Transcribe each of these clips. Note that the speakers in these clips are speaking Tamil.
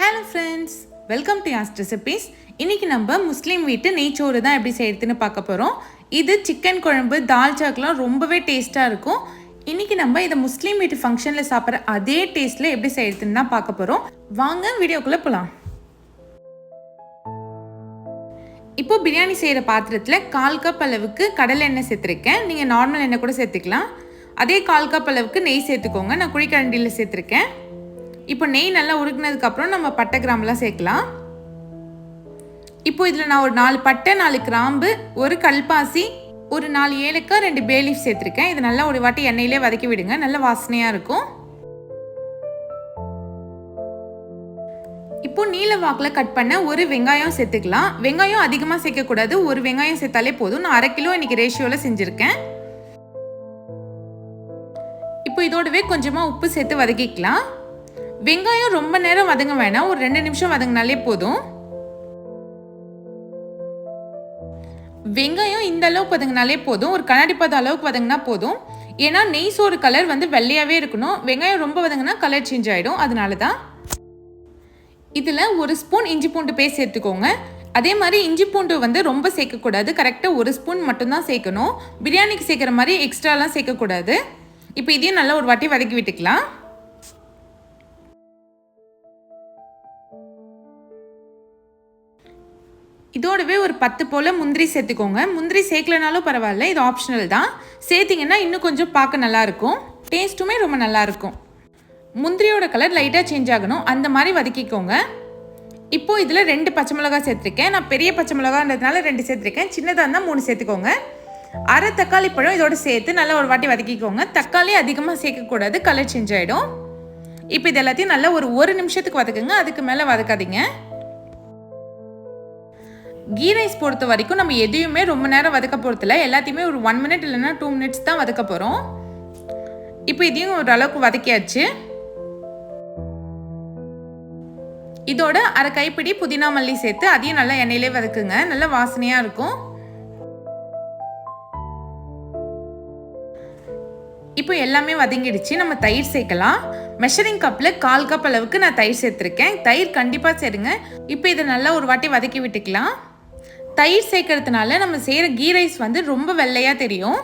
Hello friends welcome to யாஸ் recipes இன்னைக்கு நம்ம முஸ்லீம் வீட்டு நெய்ச்சோறு தான் எப்படி செய்யறதுன்னு பார்க்க போகிறோம் இது சிக்கன் குழம்பு தால் சாக்கெலாம் ரொம்பவே டேஸ்ட்டாக இருக்கும். இன்றைக்கி நம்ம இதை முஸ்லீம் வீட்டு ஃபங்க்ஷனில் சாப்பிட்ற அதே டேஸ்ட்டில் எப்படி செய்யறதுன்னு தான் பார்க்க போகிறோம் வாங்க வீடியோக்குள்ளே போகலாம் இப்போ பிரியாணி செய்கிற பாத்திரத்தில் கால் கப் அளவுக்கு கடலை எண்ணெய் சேர்த்துருக்கேன். நீங்கள் நார்மல் எண்ணெய் கூட சேர்த்துக்கலாம். அதே கால் கப் அளவுக்கு நெய் சேர்த்துக்கோங்க. நான் குழிக்கரண்டியில் சேர்த்துருக்கேன். இப்போ நெய் நல்லா உருக்குனதுக்கப்புறம் நம்ம பட்டை கிராம்புலாம் சேர்க்கலாம். இப்போ இதில் நான் ஒரு நாலு பட்டை நாலு கிராம்பு ஒரு கல்பாசி ஒரு நாலு ஏலக்காய் ரெண்டு பேலீஃப் சேர்த்துருக்கேன். இது நல்லா ஒரு வாட்டி எண்ணெயிலே வதக்கி விடுங்க. நல்ல வாசனையாக இருக்கும். இப்போ நீல வாக்கில் கட் பண்ண ஒரு வெங்காயம் சேர்த்துக்கலாம். வெங்காயம் அதிகமாக சேர்க்கக்கூடாது ஒரு வெங்காயம் சேர்த்தாலே போதும். நான் அரை கிலோ இன்னைக்கு ரேஷியோவில் செஞ்சுருக்கேன். இப்போ இதோடவே கொஞ்சமாக உப்பு சேர்த்து வதக்கிக்கலாம். வெங்காயம் ரொம்ப நேரம் வதங்க வேணாம். ஒரு ரெண்டு நிமிஷம் வதங்கினாலே போதும். வெங்காயம் இந்த அளவுக்கு வதங்கினாலே போதும். ஒரு கண்ணாடி பத அளவுக்கு வதங்கினா போதும். ஏன்னா நெய் சோறு கலர் வந்து வெள்ளையாகவே இருக்கணும். வெங்காயம் ரொம்ப வதங்கினா கலர் சேஞ்ச் ஆகிடும் அதனால தான் இதில் ஒரு ஸ்பூன் இஞ்சி பூண்டு பேஸ்ட் சேர்த்துக்கோங்க அதே மாதிரி இஞ்சி பூண்டு வந்து ரொம்ப சேர்க்கக்கூடாது. கரெக்டாக ஒரு ஸ்பூன் மட்டும்தான் சேர்க்கணும். பிரியாணிக்கு சேர்க்குற மாதிரி எக்ஸ்ட்ராலாம் சேர்க்கக்கூடாது. இப்போ இதையும் நல்லா ஒரு வாட்டி வதக்கி விட்டுக்கலாம். இதோடவே ஒரு பத்து போல் முந்திரி சேர்த்துக்கோங்க. முந்திரி சேர்க்கலனாலும் பரவாயில்ல இது ஆப்ஷனல் தான். சேர்த்திங்கன்னா இன்னும் கொஞ்சம் பார்க்க நல்லாயிருக்கும். டேஸ்ட்டுமே ரொம்ப நல்லாயிருக்கும். முந்திரியோட கலர் லைட்டாக சேஞ்ச் ஆகணும். அந்த மாதிரி வதக்கிக்கோங்க. இப்போது இதில் ரெண்டு பச்சை மிளகாய் சேர்த்துருக்கேன். நான் பெரிய பச்சை மிளகான்றதுனால ரெண்டு சேர்த்துருக்கேன். சின்னதாக இருந்தால் மூணு சேர்த்துக்கோங்க. அரை தக்காளி பழம் இதோட சேர்த்து நல்லா ஒரு வாட்டி வதக்கிக்கோங்க. தக்காளி அதிகமாக சேர்க்கக்கூடாது கலர் சேஞ்ச் ஆகிடும் இப்போ இது எல்லாத்தையும் நல்லா ஒரு ஒரு நிமிஷத்துக்கு வதக்குங்க. அதுக்கு மேலே வதக்காதீங்க. கீ ரைஸ் பொறுத்த வரைக்கும் நம்ம எதையுமே ரொம்ப நேரம் வதக்க போகிறதில்ல எல்லாத்தையுமே ஒரு ஒன் மினிட் இல்லைன்னா டூ மினிட்ஸ் தான் வதக்க போகிறோம் இப்போ இதையும் ஓரளவுக்கு வதக்கியாச்சு. இதோட அரை கைப்பிடி புதினா மல்லி சேர்த்து அதையும் நல்லா எண்ணெயிலே வதக்குங்க. நல்லா வாசனையாக இருக்கும். இப்போ எல்லாமே வதங்கிடுச்சு. நம்ம தயிர் சேர்க்கலாம். மெஷரிங் கப்பில் கால் கப் அளவுக்கு நான் தயிர் சேர்த்துருக்கேன். தயிர் கண்டிப்பாக சேருங்க. இப்போ இதை நல்லா ஒரு வாட்டி வதக்கி விட்டுக்கலாம். தயிர் சேர்க்கறதுனால நம்ம செய்கிற கீ ரைஸ் வந்து ரொம்ப வெள்ளையாக தெரியும்.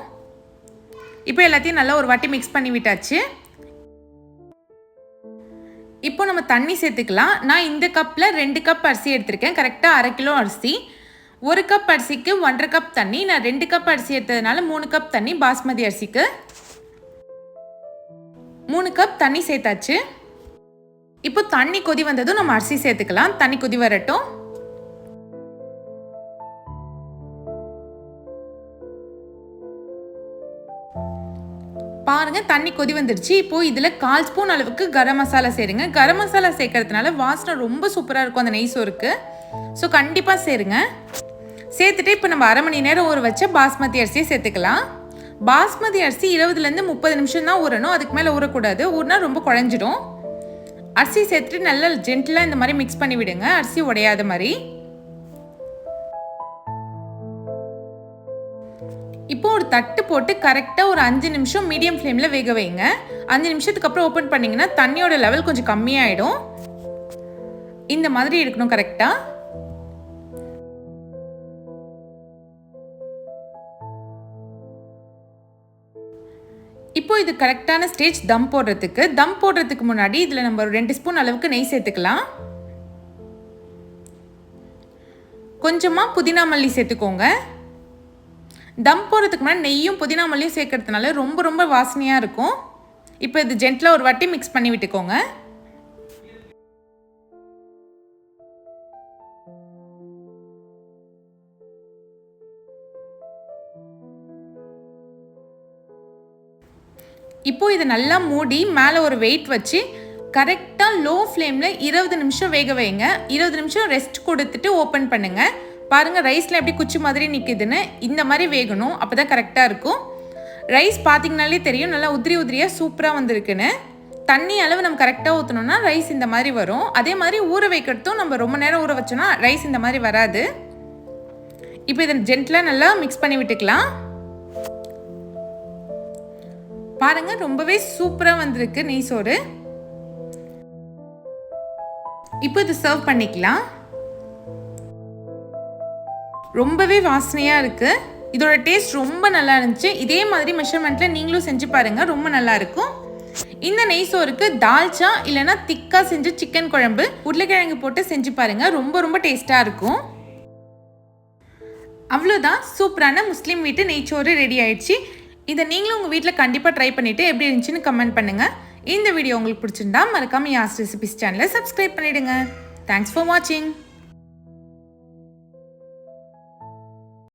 இப்போ எல்லாத்தையும் நல்லா ஒரு வாட்டி மிக்ஸ் பண்ணி விட்டாச்சு. இப்போ நம்ம தண்ணி சேர்த்துக்கலாம். நான் இந்த கப்பில் ரெண்டு கப் அரிசி எடுத்திருக்கேன். கரெக்டாக அரை கிலோ அரிசி. ஒரு கப் அரிசிக்கு ஒன்றரை கப் தண்ணி. நான் ரெண்டு கப் அரிசி எடுத்ததுனால மூணு கப் தண்ணி பாஸ்மதி அரிசிக்கு. மூணு கப் தண்ணி சேர்த்தாச்சு. இப்போ தண்ணி கொதி வந்ததும் நம்ம அரிசி சேர்த்துக்கலாம். தண்ணி கொதி வரட்டும். பாருங்க தண்ணி கொதி வந்துடுச்சு. இப்போ இதில் கால் ஸ்பூன் அளவுக்கு கரம் மசாலா சேருங்க. கரம் மசாலா சேர்க்கறதுனால வாசனை ரொம்ப சூப்பராக இருக்கும் அந்த நெய் சோறுக்கு. ஸோ கண்டிப்பாக சேருங்க. சேர்த்துட்டு இப்போ நம்ம அரை மணி நேரம் ஊற வச்ச பாஸ்மதி அரிசியை சேர்த்துக்கலாம் பாஸ்மதி அரிசி இருபதுலேருந்து முப்பது நிமிஷம் தான் ஊறணும். அதுக்கு மேலே ஊறக்கூடாது. ஊறினா ரொம்ப குழஞ்சிடும். அரிசி சேர்த்துட்டு நல்லா ஜென்டிலாக இந்த மாதிரி மிக்ஸ் பண்ணி விடுங்க. அரிசி உடையாத மாதிரி. இப்போ ஒரு தட்டு போட்டு கரெக்டாக ஒரு அஞ்சு நிமிஷம் மீடியம் ஃப்ளேமில் வேக வைங்க. அஞ்சு நிமிஷத்துக்கு அப்புறம் ஓப்பன் பண்ணிங்கன்னா தண்ணியோட லெவல் கொஞ்சம் கம்மியாயிடும். இந்த மாதிரி இருக்கணும் கரெக்டாக இப்போ இது கரெக்டான ஸ்டேஜ் தம் போடுறதுக்கு. தம் போடுறதுக்கு முன்னாடி இதில் நம்ம ஒரு ரெண்டு ஸ்பூன் அளவுக்கு நெய் சேர்த்துக்கலாம். கொஞ்சமாக புதினா மல்லி சேர்த்துக்கோங்க. தம் போகிறதுக்கு முன்னாடி நெய்யும் புதினா மல்லியும் சேர்க்கறதுனால ரொம்ப ரொம்ப வாசனையாக இருக்கும். இப்போ இது ஜென்டில் ஒரு வாட்டி மிக்ஸ் பண்ணி விட்டுக்கோங்க. இப்போ இதை நல்லா மூடி மேலே ஒரு வெயிட் வச்சு கரெக்டாக லோ ஃப்ளேமில் இருபது நிமிஷம் வேக வைங்க. இருபது நிமிஷம் ரெஸ்ட் கொடுத்துட்டு ஓப்பன் பண்ணுங்கள் பாருங்கள் ரைஸில் எப்படி குச்சி மாதிரி நிற்குதுன்னு இந்த மாதிரி வேகணும் அப்போ தான் கரெக்டாக இருக்கும். ரைஸ் பார்த்தீங்கனாலே தெரியும் நல்லா உதிரி உதிரியாக சூப்பராக வந்திருக்குன்னு. தண்ணி அளவு நம்ம கரெக்டாக ஊற்றணும்னா ரைஸ் இந்த மாதிரி வரும். அதே மாதிரி ஊற வைக்கிறதும் நம்ம ரொம்ப நேரம் ஊற வச்சோன்னா ரைஸ் இந்த மாதிரி வராது. இப்போ இதை ஜென்டிலாக நல்லா மிக்ஸ் பண்ணி விட்டுக்கலாம். பாருங்க ரொம்பவே சூப்பராக வந்திருக்கு நெய் சோறு. இப்போ இது சர்வ் பண்ணிக்கலாம். ரொம்பவே வாசனையாக இருக்குது இதோட டேஸ்ட் ரொம்ப நல்லா இருந்துச்சு. இதே மாதிரி மெஷர்மெண்ட்டில் நீங்களும் செஞ்சு பாருங்கள் ரொம்ப நல்லா இருக்கும். இந்த நெய் சோறுக்கு தால்ச்சா இல்லைன்னா திக்காக செஞ்ச சிக்கன் குழம்பு உருளைக்கிழங்கு போட்டு செஞ்சு பாருங்கள் ரொம்ப ரொம்ப டேஸ்ட்டாக இருக்கும். அவ்வளோதான் சூப்பரான முஸ்லீம் வீட்டு நெய்ச்சோறு ரெடி ஆயிடுச்சு. இதை நீங்களும் உங்கள் வீட்டில் கண்டிப்பாக ட்ரை பண்ணிவிட்டு எப்படி இருந்துச்சுன்னு கமெண்ட் பண்ணுங்கள் இந்த வீடியோ உங்களுக்கு பிடிச்சிருந்தா மறக்காமல் யாஸ் ரெசிபிஸ் சேனலை சப்ஸ்கிரைப் பண்ணிவிடுங்க தேங்க்ஸ் ஃபார் வாட்சிங்